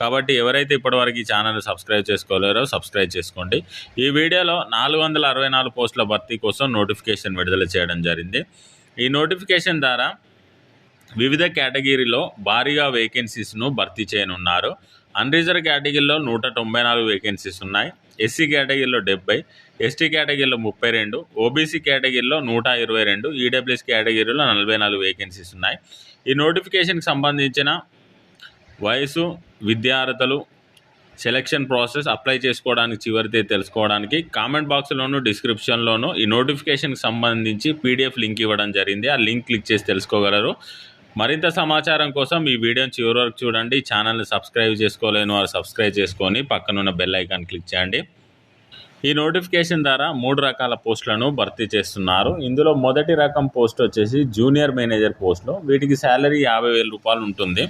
కాబట్టి ఎవరైతే ఇప్పటివరకు ఈ ఛానల్ సబ్స్క్రైబ్ చేసుకోలేరో సబ్స్క్రైబ్ చేసుకోండి. ఈ వీడియోలో నాలుగు వందల అరవై నాలుగు పోస్టుల భర్తీ కోసం నోటిఫికేషన్ విడుదల చేయడం జరిగింది. ఈ నోటిఫికేషన్ ద్వారా వివిధ కేటగిరీలో భారీగా వేకెన్సీస్ను భర్తీ చేయనున్నారు. అన్రిజర్వ్ కేటగిరీలో నూట తొంభై నాలుగు వేకెన్సీస్ ఉన్నాయి. ఎస్సీ కేటగిరీలో డెబ్బై ఎస్టీ కేటగిరీలో ముప్పై రెండు ఓబీసీ కేటగిరీలో నూట ఇరవై రెండు ఈడబ్ల్యూఎస్ కేటగిరీలో నలభై నాలుగు వేకెన్సీస్ ఉన్నాయి. ఈ నోటిఫికేషన్కి సంబంధించిన వయసు విద్యార్హతలు సెలక్షన్ ప్రాసెస్ అప్లై చేసుకోవడానికి చివరితే తెలుసుకోవడానికి కామెంట్ బాక్స్లోను డిస్క్రిప్షన్లోను ఈ నోటిఫికేషన్కి సంబంధించి పీడిఎఫ్ లింక్ ఇవ్వడం జరిగింది. ఆ లింక్ క్లిక్ చేసి తెలుసుకోగలరు. మరింత సమాచారం కోసం ఈ వీడియోని చివరి వరకు చూడండి. ఛానల్ని సబ్స్క్రైబ్ చేసుకోలేని వారు సబ్స్క్రైబ్ చేసుకొని పక్కనున్న బెల్ ఐకాన్ క్లిక్ చేయండి. ఈ నోటిఫికేషన్ ద్వారా మూడు రకాల పోస్టులను భర్తీ చేస్తున్నారు. ఇందులో మొదటి రకం పోస్ట్ వచ్చేసి జూనియర్ మేనేజర్ పోస్టులు వీటికి శాలరీ యాభై వేల రూపాయలు ఉంటుంది.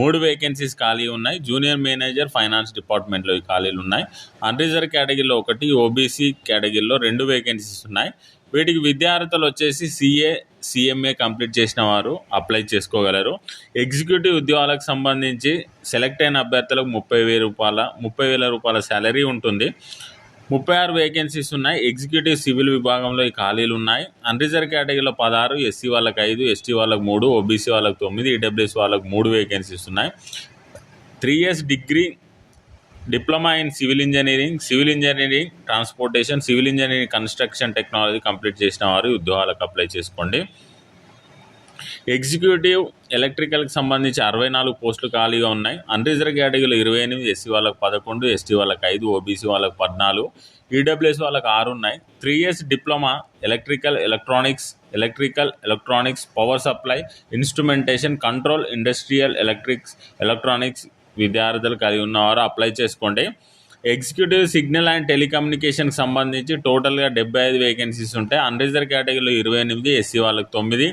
మూడు వేకెన్సీస్ ఖాళీ ఉన్నాయి. జూనియర్ మేనేజర్ ఫైనాన్స్ డిపార్ట్మెంట్లో ఈ ఖాళీలు ఉన్నాయి. అన్రిజర్వ్ కేటగిరీలో ఒకటి ఓబీసీ కేటగిరీలో రెండు వేకెన్సీస్ ఉన్నాయి. వీటికి విద్యార్థులు వచ్చేసి సిఏ సిఎంఏ కంప్లీట్ చేసిన వారు అప్లై చేసుకోగలరు. ఎగ్జిక్యూటివ్ ఉద్యోగాలకు సంబంధించి సెలెక్ట్ అయిన అభ్యర్థులకు ముప్పై వేల రూపాయల ముప్పై వేల రూపాయల శాలరీ ఉంటుంది. ముప్పై ఆరు వేకెన్సీస్ ఉన్నాయి. ఎగ్జిక్యూటివ్ సివిల్ విభాగంలో ఈ ఖాళీలు ఉన్నాయి. అన్రిజర్వ్ కేటగిరీలో పదహారు ఎస్సీ వాళ్ళకి ఐదు ఎస్టీ వాళ్ళకి మూడు ఓబీసీ వాళ్ళకి తొమ్మిది ఈడబ్ల్యూఎస్ వాళ్ళకి మూడు వేకెన్సీస్ ఉన్నాయి. Three years degree diploma in civil engineering civil engineering transportation civil engineering construction technology complete చేసిన వారు ఉద్యోగాలకు అప్లై చేసుకోండి. ఎగ్జిక్యూటివ్ ఎలక్ట్రికల్కి సంబంధించి అరవై నాలుగు పోస్టులు ఖాళీగా ఉన్నాయి. అన్రిజర్వ్ కేటగిరీలో ఇరవై ఎనిమిది ఎస్సీ వాళ్ళకి పదకొండు ఎస్టీ వాళ్ళకి ఐదు ఓబీసీ వాళ్ళకి పద్నాలుగు ఈడబ్ల్యూఎస్ వాళ్ళకి ఆరు ఉన్నాయి. Three years diploma electrical electronics electrical electronics power supply instrumentation control industrial electrics electronics విద్యార్థులు కలిగి ఉన్నవారు అప్లై చేసుకోండి. ఎగ్జిక్యూటివ్ సిగ్నల్ అండ్ టెలికమ్యూనికేషన్కి సంబంధించి టోటల్గా డెబ్బై ఐదు వేకెన్సీస్ ఉంటాయి. అన్రిజర్వ్ కేటగిరీలో ఇరవై ఎనిమిది ఎస్సీ వాళ్ళకి తొమ్మిది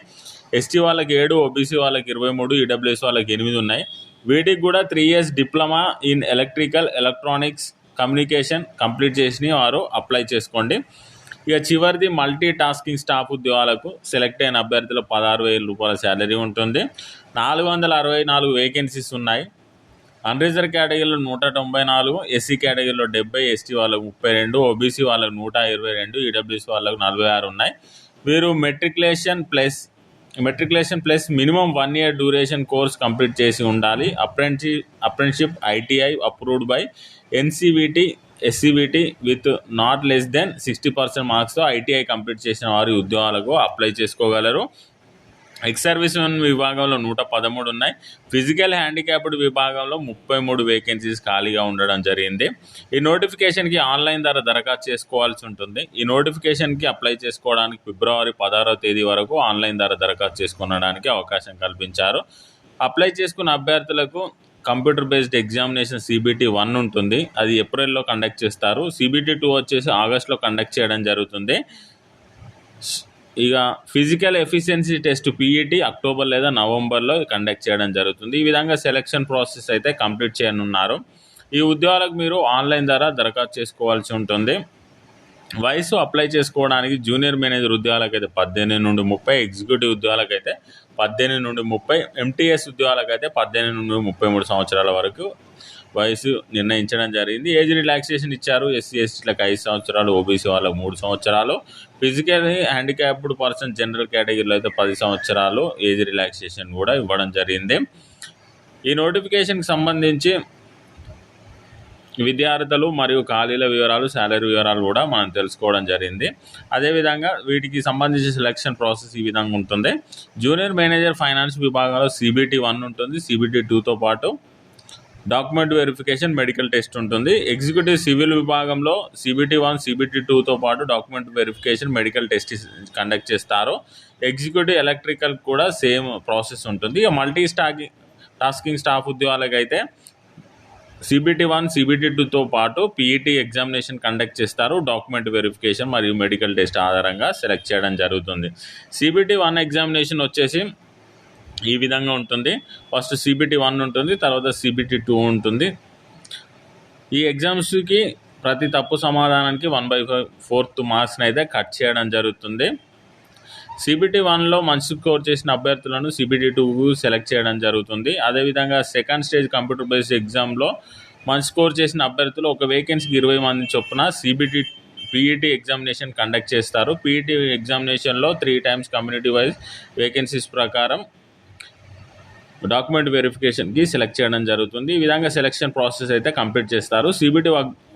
ఎస్టీ వాళ్ళకి ఏడు ఓబీసీ వాళ్ళకి ఇరవై మూడు ఈడబ్ల్యూఎస్ వాళ్ళకి ఎనిమిది ఉన్నాయి. వీటికి కూడా three years diploma in electrical electronics communication complete చేసిన వారు అప్లై చేసుకోండి. ఇక చివరిది మల్టీ టాస్కింగ్ స్టాఫ్ ఉద్యోగాలకు సెలెక్ట్ అయిన అభ్యర్థులు పదహారు వేల రూపాయల శాలరీ ఉంటుంది. నాలుగు వందల అరవై నాలుగు వేకెన్సీస్ ఉన్నాయి. అన్రిజర్వ్ కేటగిరీలో నూట తొంభై నాలుగు ఎస్సీ కేటగిరీలో డెబ్బై ఎస్టీ వాళ్ళకు ముప్పై రెండు ఓబీసీ వాళ్ళకు నూట ఇరవై రెండు ఈడబ్ల్యూసీ వాళ్ళకు నలభై ఆరు ఉన్నాయి. వీరు matriculation plus matriculation plus minimum one year duration course complete చేసి ఉండాలి. అప్రెంటి apprenticeship ITI approved by NCVT SCVT with not less than sixty percent మార్క్స్తో ITI complete చేసిన వారి ఉద్యోగాలకు అప్లై చేసుకోగలరు. ఎక్స్ సర్వీస్ విభాగంలో నూట పదమూడు ఉన్నాయి. ఫిజికల్ హ్యాండిక్యాప్డ్ విభాగంలో ముప్పై మూడు వేకెన్సీస్ ఖాళీగా ఉండడం జరిగింది. ఈ నోటిఫికేషన్కి ఆన్లైన్ ద్వారా దరఖాస్తు చేసుకోవాల్సి ఉంటుంది. ఈ నోటిఫికేషన్కి అప్లై చేసుకోవడానికి ఫిబ్రవరి పదహారవ తేదీ వరకు ఆన్లైన్ ద్వారా దరఖాస్తు చేసుకునడానికి అవకాశం కల్పించారు. అప్లై చేసుకున్న అభ్యర్థులకు computer based examination CBT one ఉంటుంది. అది ఏప్రిల్లో కండక్ట్ చేస్తారు. సిబిటీ టూ వచ్చేసి ఆగస్ట్లో కండక్ట్ చేయడం జరుగుతుంది. ఇక physical efficiency test PET October లేదా నవంబర్లో కండక్ట్ చేయడం జరుగుతుంది. ఈ విధంగా సెలక్షన్ ప్రాసెస్ అయితే కంప్లీట్ చేయనున్నారు. ఈ ఉద్యోగాలకు మీరు ఆన్లైన్ ద్వారా దరఖాస్తు చేసుకోవాల్సి ఉంటుంది. వయసు అప్లై చేసుకోవడానికి జూనియర్ మేనేజర్ ఉద్యోగాలకైతే పద్దెనిమిది నుండి ముప్పై ఎగ్జిక్యూటివ్ ఉద్యోగాలకైతే పద్దెనిమిది నుండి ముప్పై ఎంటీఎస్ ఉద్యోగాలకైతే పద్దెనిమిది నుండి ముప్పై మూడు సంవత్సరాల వరకు వయసు నిర్ణయించడం జరిగింది. ఏజ్ రిలాక్సేషన్ ఇచ్చారు. ఎస్సీ ఎస్టీలకు ఐదు సంవత్సరాలు ఓబీసీ వాళ్ళకు మూడు సంవత్సరాలు. ఫిజికల్ హ్యాండిక్యాప్డ్ పర్సన్ జనరల్ కేటగిరీలో అయితే పది సంవత్సరాలు ఏజ్ రిలాక్సేషన్ కూడా ఇవ్వడం జరిగింది. ఈ నోటిఫికేషన్కి సంబంధించి విద్యార్థులు మరియు ఖాళీల వివరాలు శాలరీ వివరాలు కూడా మనం తెలుసుకోవడం జరిగింది. అదేవిధంగా వీటికి సంబంధించి సెలక్షన్ ప్రాసెస్ ఈ విధంగా ఉంటుంది. జూనియర్ మేనేజర్ ఫైనాన్స్ విభాగంలో సిబిటీ వన్ ఉంటుంది. సిబిటీ టూతో పాటు డాక్యుమెంట్ వెరిఫికేషన్ మెడికల్ టెస్ట్ ఉంటుంది. ఎగ్జిక్యూటివ్ సివిల్ విభాగంలో సిబిటీ వన్ సిబిటీ టూతో పాటు document verification medical test conduct చేస్తారు. ఎగ్జిక్యూటివ్ ఎలక్ట్రికల్ కూడా సేమ్ ప్రాసెస్ ఉంటుంది. ఇక మల్టీ స్టాకింగ్ టాస్కింగ్ స్టాఫ్ ఉద్యోగాలకు అయితే సిబిటి వన్ సిబిటి టూతో పాటు పీఈటీ ఎగ్జామినేషన్ కండక్ట్ చేస్తారు. డాక్యుమెంట్ వెరిఫికేషన్ మరియు మెడికల్ టెస్ట్ ఆధారంగా సెలెక్ట్ చేయడం జరుగుతుంది. సిబిటి వన్ ఎగ్జామినేషన్ వచ్చేసి ఈ విధంగా ఉంటుంది. ఫస్ట్ సిబిటి వన్ ఉంటుంది తర్వాత సిబిటి టూ ఉంటుంది. ఈ ఎగ్జామ్స్కి ప్రతి తప్పు సమాధానానికి వన్ బై ఫైవ్ ఫోర్త్ మార్క్స్ని అయితే కట్ చేయడం జరుగుతుంది. సిబిటి వన్లో మంచి స్కోర్ చేసిన అభ్యర్థులను సిబిటి టూకు సెలెక్ట్ చేయడం జరుగుతుంది. అదేవిధంగా సెకండ్ స్టేజ్ కంప్యూటర్ బేస్డ్ ఎగ్జామ్లో మంచి స్కోర్ చేసిన అభ్యర్థులు ఒక వేకెన్సీకి ఇరవై మంది చొప్పున సిబిటి పీఈటీ ఎగ్జామినేషన్ కండక్ట్ చేస్తారు. పీఈటీ ఎగ్జామినేషన్లో three times community wise vacancies ప్రకారం డాక్యుమెంట్ వెరిఫికేషన్కి సెలెక్ట్ చేయడం జరుగుతుంది. ఈ విధంగా సెలెక్షన్ ప్రాసెస్ అయితే కంప్లీట్ చేస్తారు. సిబిటి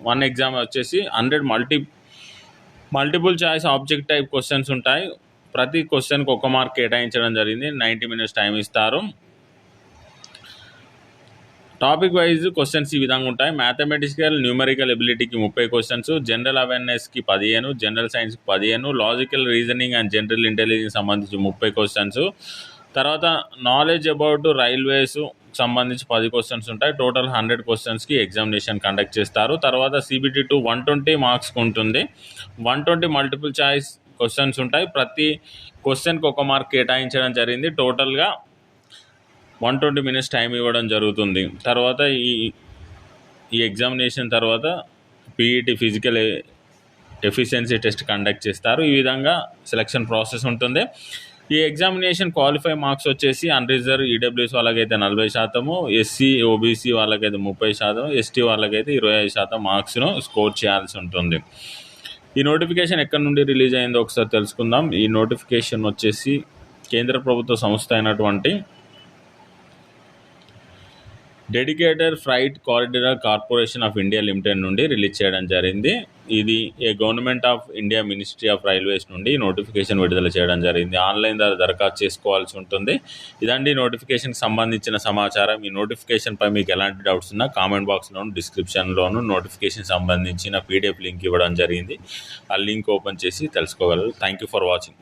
వన్ ఎగ్జామ్ వచ్చేసి hundred multi multiple choice objective type questions ఉంటాయి. ప్రతి క్వశ్చన్కి ఒక మార్క్ కేటాయించడం జరిగింది. నైంటీ మినిట్స్ టైం ఇస్తారు. టాపిక్ వైజ్ క్వశ్చన్స్ ఈ విధంగా ఉంటాయి. మ్యాథమెటికల్ న్యూమరికల్ ఎబిలిటీకి ముప్పై క్వశ్చన్స్ జనరల్ అవేర్నెస్కి పదిహేను జనరల్ సైన్స్కి పదిహేను logical reasoning and general intelligence సంబంధించి ముప్పై క్వశ్చన్స్ తర్వాత నాలెడ్జ్ అబౌట్ రైల్వేస్ సంబంధించి పది క్వశ్చన్స్ ఉంటాయి. టోటల్ హండ్రెడ్ క్వశ్చన్స్కి ఎగ్జామినేషన్ కండక్ట్ చేస్తారు. తర్వాత సిబిటీ టూ వన్ ట్వంటీ మార్క్స్కి ఉంటుంది. One twenty multiple choice questions ఉంటాయి. ప్రతి క్వశ్చన్కి ఒక మార్క్ కేటాయించడం జరిగింది. టోటల్గా వన్ ట్వంటీ మినిట్స్ టైం ఇవ్వడం జరుగుతుంది. తర్వాత ఈ ఈ ఎగ్జామినేషన్ తర్వాత PET physical efficiency test conduct చేస్తారు. ఈ విధంగా సెలక్షన్ ప్రాసెస్ ఉంటుంది. ఈ ఎగ్జామినేషన్ క్వాలిఫై మార్క్స్ వచ్చేసి అన్రిజర్వ్ ఈడబ్ల్యూఎస్ వాళ్ళకైతే నలభై శాతము ఎస్సీ ఓబీసీ వాళ్ళకైతే ముప్పై శాతం ఎస్టీ వాళ్ళకైతే ఇరవై ఐదు శాతం మార్క్స్ను స్కోర్ చేయాల్సి ఉంటుంది. ఈ నోటిఫికేషన్ ఎక్కడి నుండి రిలీజ్ అయిందో ఒకసారి తెలుసుకుందాం. ఈ నోటిఫికేషన్ వచ్చేసి కేంద్ర ప్రభుత్వ సంస్థ అయినటువంటి dedicated freight corridor corporation of India limited నుండి రిలీజ్ చేయడం జరిగింది. ఇది a government of India ministry of railways నుండి నోటిఫికేషన్ విడుదల చేయడం జరిగింది. ఆన్లైన్ ద్వారా దరఖాస్తు చేసుకోవాల్సి ఉంటుంది. ఇదండి నోటిఫికేషన్కి సంబంధించిన సమాచారం. ఈ నోటిఫికేషన్పై మీకు ఎలాంటి డౌట్స్ ఉన్నా కామెంట్ బాక్స్లోను డిస్క్రిప్షన్లోను నోటిఫికేషన్ సంబంధించిన పీడిఎఫ్ లింక్ ఇవ్వడం జరిగింది. ఆ లింక్ ఓపెన్ చేసి తెలుసుకోగలరు. Thank you for watching.